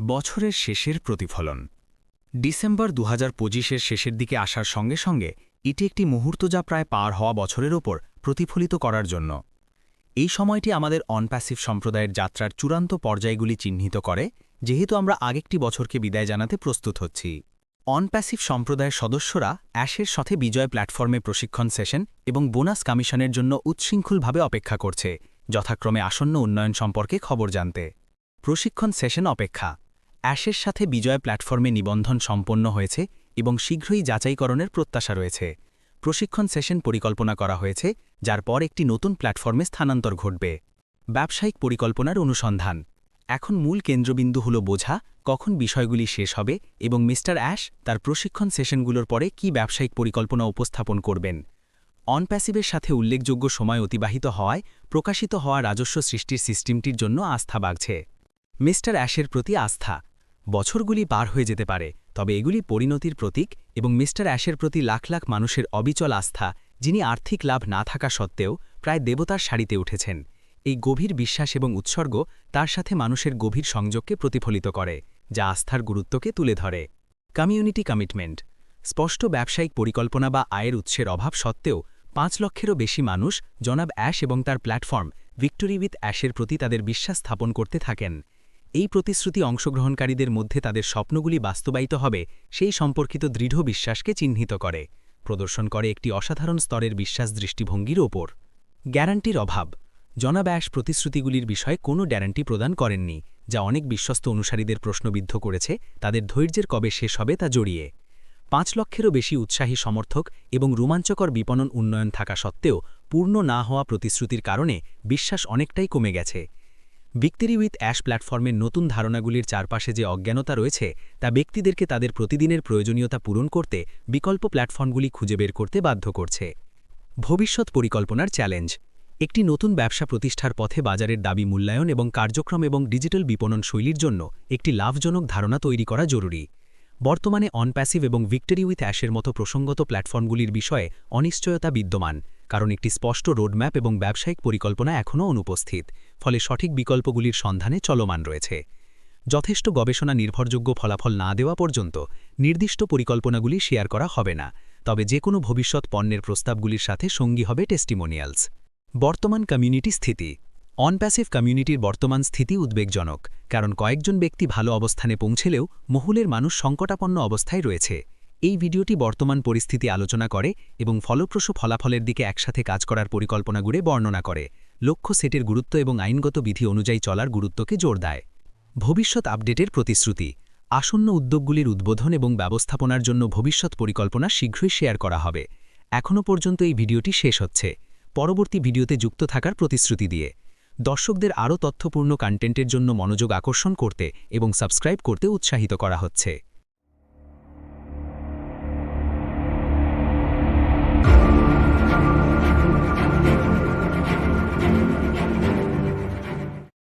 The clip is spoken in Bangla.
বছরের শেষের প্রতিফলন। ডিসেম্বর দু হাজার শেষের দিকে আসার সঙ্গে সঙ্গে এটি একটি মুহূর্ত যা প্রায় পার হওয়া বছরের ওপর প্রতিফলিত করার জন্য। এই সময়টি আমাদের অনপ্যাসিভ সম্প্রদায়ের যাত্রার চূড়ান্ত পর্যায়গুলি চিহ্নিত করে, যেহেতু আমরা আগেকটি বছরকে বিদায় জানাতে প্রস্তুত হচ্ছি। অনপ্যাসিভ সম্প্রদায়ের সদস্যরা অ্যাশের সাথে বিজয় প্ল্যাটফর্মে প্রশিক্ষণ সেশন এবং বোনাস কমিশনের জন্য উচ্ছৃঙ্খলভাবে অপেক্ষা করছে, যথাক্রমে আসন্ন উন্নয়ন সম্পর্কে খবর জানতে। প্রশিক্ষণ সেশন অপেক্ষা। অ্যাশের সাথে বিজয় প্ল্যাটফর্মে নিবন্ধন সম্পন্ন হয়েছে এবং শীঘ্রই যাচাইকরণের প্রত্যাশা রয়েছে। প্রশিক্ষণ সেশন পরিকল্পনা করা হয়েছে, যার পর একটি নতুন প্ল্যাটফর্মে স্থানান্তর ঘটবে। ব্যবসায়িক পরিকল্পনার অনুসন্ধান। এখন মূল কেন্দ্রবিন্দু হল বোঝা, কখন বিষয়গুলি শেষ হবে এবং মিস্টার অ্যাশ তার প্রশিক্ষণ সেশনগুলোর পরে কি ব্যবসায়িক পরিকল্পনা উপস্থাপন করবেন। অনপ্যাসিভের সাথে উল্লেখযোগ্য সময় অতিবাহিত হওয়ায় প্রকাশিত হওয়া রাজস্ব সৃষ্টির সিস্টেমটির জন্য আস্থা বাড়ছে। মিস্টার অ্যাশের প্রতি আস্থা। বছরগুলি পার হয়ে যেতে পারে, তবে এগুলি পরিণতির প্রতীক এবং মিস্টার অ্যাশের প্রতি লাখ লাখ মানুষের অবিচল আস্থা, যিনি আর্থিক লাভ না থাকা সত্ত্বেও প্রায় দেবতার সারিতে উঠেছেন। এই গভীর বিশ্বাস এবং উৎসর্গ তার সাথে মানুষের গভীর সংযোগকে প্রতিফলিত করে, যা আস্থার গুরুত্বকে তুলে ধরে। Community commitment. স্পষ্ট ব্যবসায়িক পরিকল্পনা বা আয়ের উৎসের অভাব সত্ত্বেও পাঁচ লক্ষেরও বেশি মানুষ জনাব অ্যাশ এবং তার প্ল্যাটফর্ম ভিক্টোরি উইথ অ্যাশের প্রতি তাদের বিশ্বাস স্থাপন করতে থাকেন। এই প্রতিশ্রুতি অংশগ্রহণকারীদের মধ্যে তাদের স্বপ্নগুলি বাস্তবায়িত হবে সেই সম্পর্কিত দৃঢ় বিশ্বাসকে চিহ্নিত করে, প্রদর্শন করে একটি অসাধারণ স্তরের বিশ্বাস দৃষ্টিভঙ্গির ওপর। গ্যারান্টির অভাব। জনাব অ্যাশ প্রতিশ্রুতিগুলির বিষয়ে কোনো গ্যারান্টি প্রদান করেননি, যা অনেক বিশ্বস্ত অনুসারীদের প্রশ্নবিদ্ধ করেছে, তাদের ধৈর্যের কবে শেষ হবে তা জড়িয়ে। পাঁচ লক্ষেরও বেশি উৎসাহী সমর্থক এবং রোমাঞ্চকর বিপণন উন্নয়ন থাকা সত্ত্বেও পূর্ণ না হওয়া প্রতিশ্রুতির কারণে বিশ্বাস অনেকটাই কমে গেছে। ভিক্টরি উইথ অ্যাশ প্ল্যাটফর্মের নতুন ধারণাগুলির চারপাশে যে অজ্ঞানতা রয়েছে, তা ব্যক্তিদেরকে তাদের প্রতিদিনের প্রয়োজনীয়তা পূরণ করতে বিকল্প প্ল্যাটফর্মগুলি খুঁজে বের করতে বাধ্য করছে। ভবিষ্যৎ পরিকল্পনার চ্যালেঞ্জ একটি নতুন ব্যবসা প্রতিষ্ঠার পথে বাজারের দাবি মূল্যায়ন এবং কার্যক্রম এবং ডিজিটাল বিপণন শৈলীর জন্য একটি লাভজনক ধারণা তৈরি করা জরুরি। বর্তমানে অনপ্যাসিভ এবং ভিক্টরি উইথ অ্যাশের মতো প্রসঙ্গত প্ল্যাটফর্মগুলির বিষয়ে অনিশ্চয়তা বিদ্যমান, কারণ একটি স্পষ্ট রোডম্যাপ এবং ব্যবসায়িক পরিকল্পনা এখনও অনুপস্থিত। ফলে সঠিক বিকল্পগুলির সন্ধানে চলমান রয়েছে। যথেষ্ট গবেষণা নির্ভরযোগ্য ফলাফল না দেওয়া পর্যন্ত নির্দিষ্ট পরিকল্পনাগুলি শেয়ার করা হবে না, তবে যে কোনো ভবিষ্যৎ পণ্যের প্রস্তাবগুলির সাথে সঙ্গী হবে টেস্টিমোনিয়ালস। বর্তমান কমিউনিটি স্থিতি। অনপ্যাসিভ কমিউনিটির বর্তমান স্থিতি উদ্বেগজনক, কারণ কয়েকজন ব্যক্তি ভালো অবস্থানে পৌঁছেলেও মহুলের মানুষ সংকটাপন্ন অবস্থায় রয়েছে। এই ভিডিওটি বর্তমান পরিস্থিতি আলোচনা করে এবং ফলপ্রসূ ফলাফলের দিকে একসাথে কাজ করার পরিকল্পনাগুলো বর্ণনা করে। লক্ষ্য সেটের গুরুত্ব এবং আইনগত বিধি অনুযায়ী চলার গুরুত্বকে জোর দেয়। ভবিষ্যৎ আপডেটের প্রতিশ্রুতি, আসন্ন উদ্যোগগুলির উদ্বোধন এবং ব্যবস্থাপনার জন্য ভবিষ্যৎ পরিকল্পনা শীঘ্রই শেয়ার করা হবে। এখনও পর্যন্ত এই ভিডিওটি শেষ হচ্ছে। পরবর্তী ভিডিওতে যুক্ত থাকার প্রতিশ্রুতি দিয়ে। দর্শকদের আরও তথ্যপূর্ণ কন্টেন্টের জন্য মনোযোগ আকর্ষণ করতে এবং সাবস্ক্রাইব করতে উৎসাহিত করা হচ্ছে।